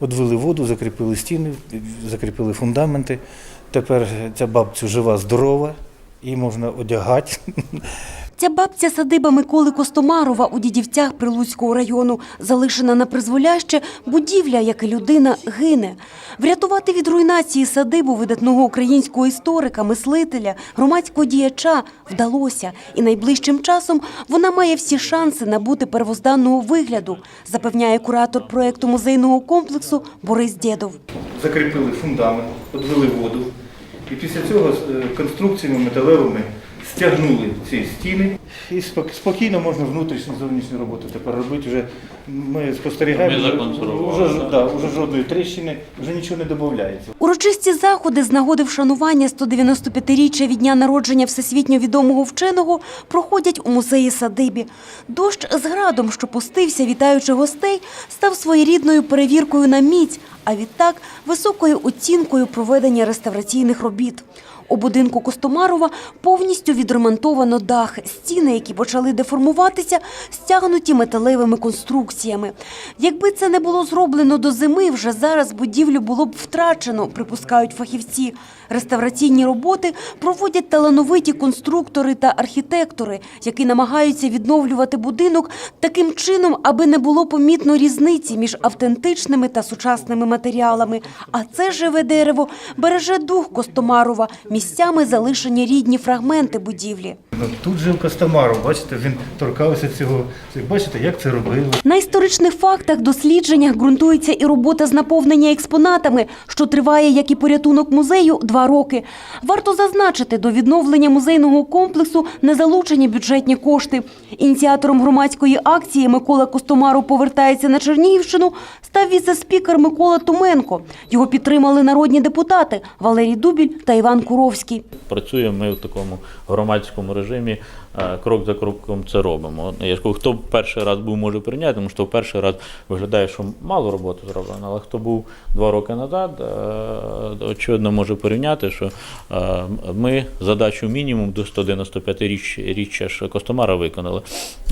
Одвели воду, закріпили стіни, закріпили фундаменти. Тепер ця бабця жива, здорова, її можна одягати. Ця бабця садиба Миколи Костомарова у Дідівцях Прилуцького району залишена на призволяще будівля, як і людина, гине. Врятувати від руйнації садибу видатного українського історика, мислителя, громадського діяча вдалося, і найближчим часом вона має всі шанси набути первозданного вигляду, запевняє куратор проекту музейного комплексу Борис Дєдов. Закріпили фундамент, одвели воду. І після цього е, конструкціями металевими стягнули ці стіни. І спок- спокійно можна внутрішню зовнішню роботу тепер робити. Вже ми спостерігаємо. Ми вже- вже, да, вже жодної тріщини, вже нічого не додається. Урочисті заходи з нагоди вшанування 195-річчя від дня народження всесвітньо відомого вченого проходять у музеї садибі. Дощ з градом, що пустився, вітаючи гостей, став своєрідною перевіркою на міць, а відтак високою оцінкою проведення реставраційних робіт. У будинку Костомарова повністю відремонтовано дах. Стіни, які почали деформуватися, стягнуті металевими конструкціями. Якби це не було зроблено до зими, вже зараз будівлю було б втрачено, припускають фахівці. Реставраційні роботи проводять талановиті конструктори та архітектори, які намагаються відновлювати будинок таким чином, аби не було помітно різниці між автентичними та сучасними матеріалами. А це живе дерево береже дух Костомарова, місцями залишені рідні фрагменти будівлі. Ну, тут жив Костомаров, бачите, він торкався цього. Бачите, як це робили. На історичних фактах, дослідженнях ґрунтується і робота з наповнення експонатами, що триває, як і порятунок музею, два роки. Варто зазначити, до відновлення музейного комплексу не залучені бюджетні кошти. Ініціатором громадської акції Микола Костомаров повертається на Чернігівщину став віце-спікер Микола Туменко. Його підтримали народні депутати Валерій Дубіль та Іван Куровський. Працюємо ми в такому громадському режимі, е, крок за кроком це робимо. Я ж кажу, хто перший раз був, може прийняти, тому що перший раз виглядає, що мало роботи зроблено, але хто був два роки назад, е, очевидно може порівняти, що е, ми задачу мінімум до 195-річчя ж Костомара виконали.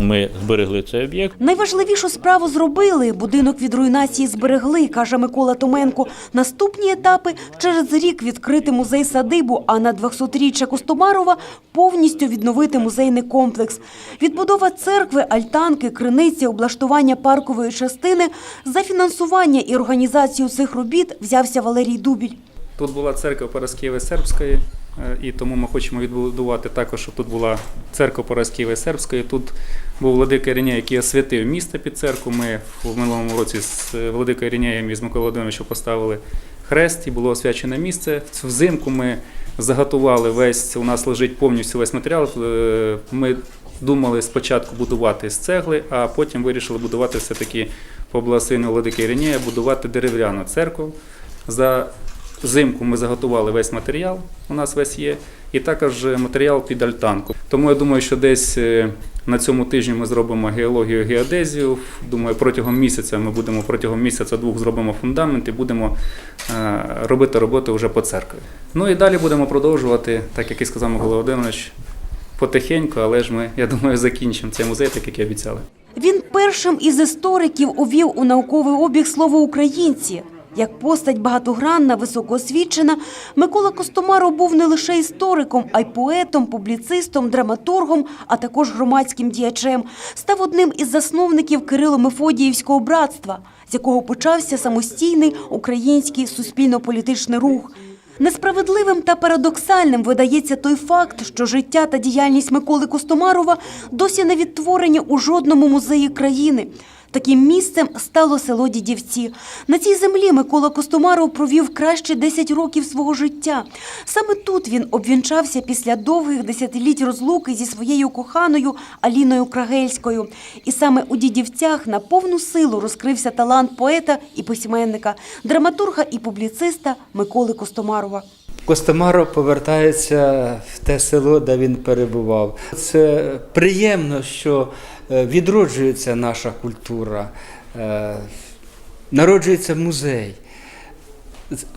Ми зберегли цей об'єкт. Найважливішу справу зробили. Будинок від руйнації зберегли, каже Микола Томенко. Наступні етапи через рік відкрити музей садибу, а на 200-річчя Костомарова повністю відновити музейний комплекс. Відбудова церкви, альтанки, криниці, облаштування паркової частини. За фінансування і організацію цих робіт взявся Валерій Дубіль. Тут була церква Параскєви Сербської, е, і тому ми хочемо відбудувати також, щоб тут була церква Параскєви Сербської. Тут був владика Іринія, який освятив місце під церкву. Ми в минулому році з е, владикою Іринеєм і з Миколою Володимировичем поставили хрест і було освячене місце. Взимку ми заготували весь, у нас лежить повністю весь матеріал. Е, Ми думали спочатку будувати з цегли, а потім вирішили будувати все-таки по благословенню владики Іринея, будувати дерев'яну церкву. За Взимку ми заготували весь матеріал, у нас весь є, і також матеріал під альтанку. Тому я думаю, що десь е, на цьому тижні ми зробимо геологію, геодезію. Думаю, протягом місяця ми будемо протягом місяця-двох зробимо фундамент і будемо е, робити роботи вже по церкві. Ну і далі будемо продовжувати, так як і сказав Микола Володимирович, потихеньку, але ж ми, я думаю, закінчимо цей музей, так як і обіцяли. Він першим із істориків увів у науковий обіг слово українці. Як постать багатогранна, високоосвічена, Микола Костомаров був не лише істориком, а й поетом, публіцистом, драматургом, а також громадським діячем. Став одним із засновників Кирило-Мефодіївського братства, з якого почався самостійний український суспільно-політичний рух. Несправедливим та парадоксальним видається той факт, що життя та діяльність Миколи Костомарова досі не відтворені у жодному музеї країни. Таким місцем стало село Дідівці. На цій землі Микола Костомаров провів краще 10 років свого життя. Саме тут він обвінчався після довгих десятиліть розлуки зі своєю коханою Аліною Крагельською. І саме у Дідівцях на повну силу розкрився талант поета і письменника, драматурга і публіциста Миколи Костомарова. Костомаров повертається в те село, де він перебував. Це приємно, що е, відроджується наша культура, е, народжується музей.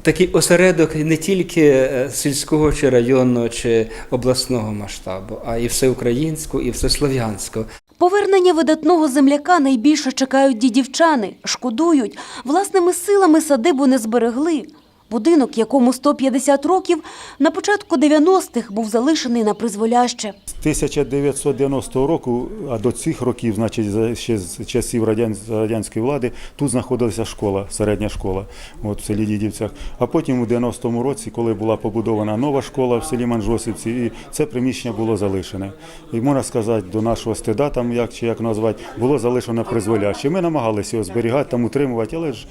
Такий осередок не тільки е, сільського чи районного чи обласного масштабу, а і всеукраїнського, і всеслов'янського. Повернення видатного земляка найбільше чекають дідівчани, шкодують. Власними силами садибу не зберегли. Будинок, якому 150 років, на початку 90-х був залишений на призволяще. З 1990 року, а до цих років, значить, ще з часів радянської влади, тут знаходилася школа, середня школа, от в селі Дідівцях. А потім у 90-му році, коли була побудована нова школа в селі Манжосівці, і це приміщення було залишене. І можна сказати, до нашого стида, там як чи як назвати, було залишено призволяще. Ми намагалися його зберігати, там утримувати, але ж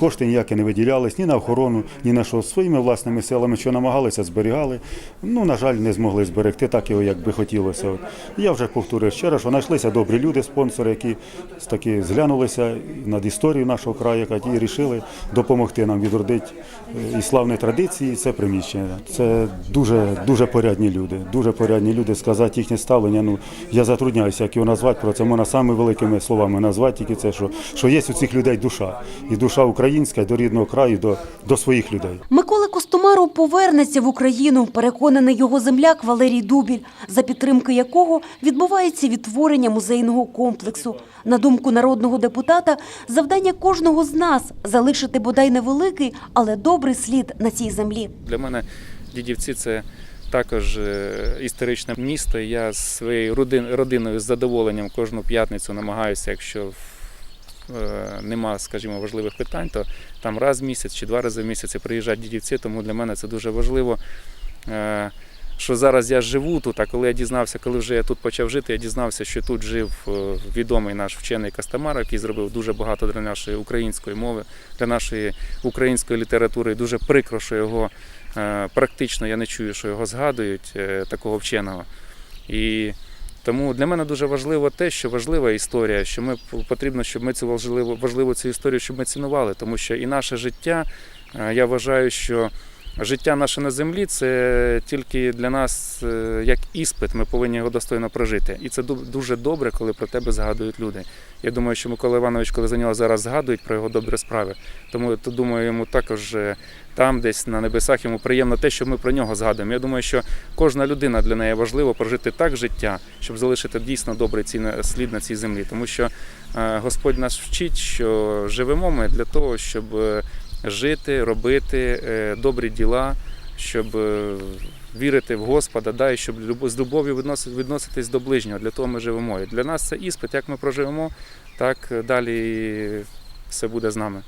кошти ніякі не виділялись ні на охорону, ні на що. Своїми власними силами, що намагалися, зберігали. Ну, на жаль, не змогли зберегти так його, як би хотілося. От. Я вже повторюю ще раз, що знайшлися добрі люди, спонсори, які таки зглянулися над історією нашого краю, які вирішили допомогти нам відродити е, і славні традиції, і це приміщення. Це дуже, дуже порядні люди. Дуже порядні люди. Сказати їхнє ставлення. Ну я затрудняюся, як його назвати. Про це можна самими великими словами назвати. Тільки це, що, що є у цих людей душа, і душа українська до рідного краю, до, до своїх людей. Микола Костомаров повернеться в Україну, переконаний його земляк Валерій Дубіль, за підтримки якого відбувається відтворення музейного комплексу. На думку народного депутата, завдання кожного з нас залишити бодай невеликий, але добрий слід на цій землі. Для мене дідівці це також е, історичне місто. Я з своєю родин- родиною з задоволенням кожну п'ятницю намагаюся, якщо е, нема, скажімо, важливих питань, то там раз в місяць чи два рази в місяць приїжджають дідівці, тому для мене це дуже важливо. Е, Що зараз я живу тут, а коли я дізнався, коли вже я тут почав жити, я дізнався, що тут жив е, відомий наш вчений Костомар, який зробив дуже багато для нашої української мови, для нашої української літератури. І дуже прикро, що його е, практично я не чую, що його згадують, е, такого вченого. І тому для мене дуже важливо те, що важлива історія, що ми потрібно, щоб ми цю важливу, важливу цю історію, щоб ми цінували, тому що і наше життя, е, я вважаю, що життя наше на землі це тільки для нас е, як іспит. Ми повинні його достойно прожити. І це дуже добре, коли про тебе згадують люди. Я думаю, що Микола Іванович, коли за нього зараз згадують про його добрі справи, тому то думаю, йому також е, там, десь на небесах, йому приємно те, що ми про нього згадуємо. Я думаю, що кожна людина для неї важливо прожити так життя, щоб залишити дійсно добрий слід на цій землі. Тому що е, Господь нас вчить, що живемо ми для того, щоб жити, робити е, добрі діла, щоб е, вірити в Господа, да, і щоб з любов'ю відноситись до ближнього. Для того ми живемо. І для нас це іспит. Як ми проживемо, так далі все буде з нами.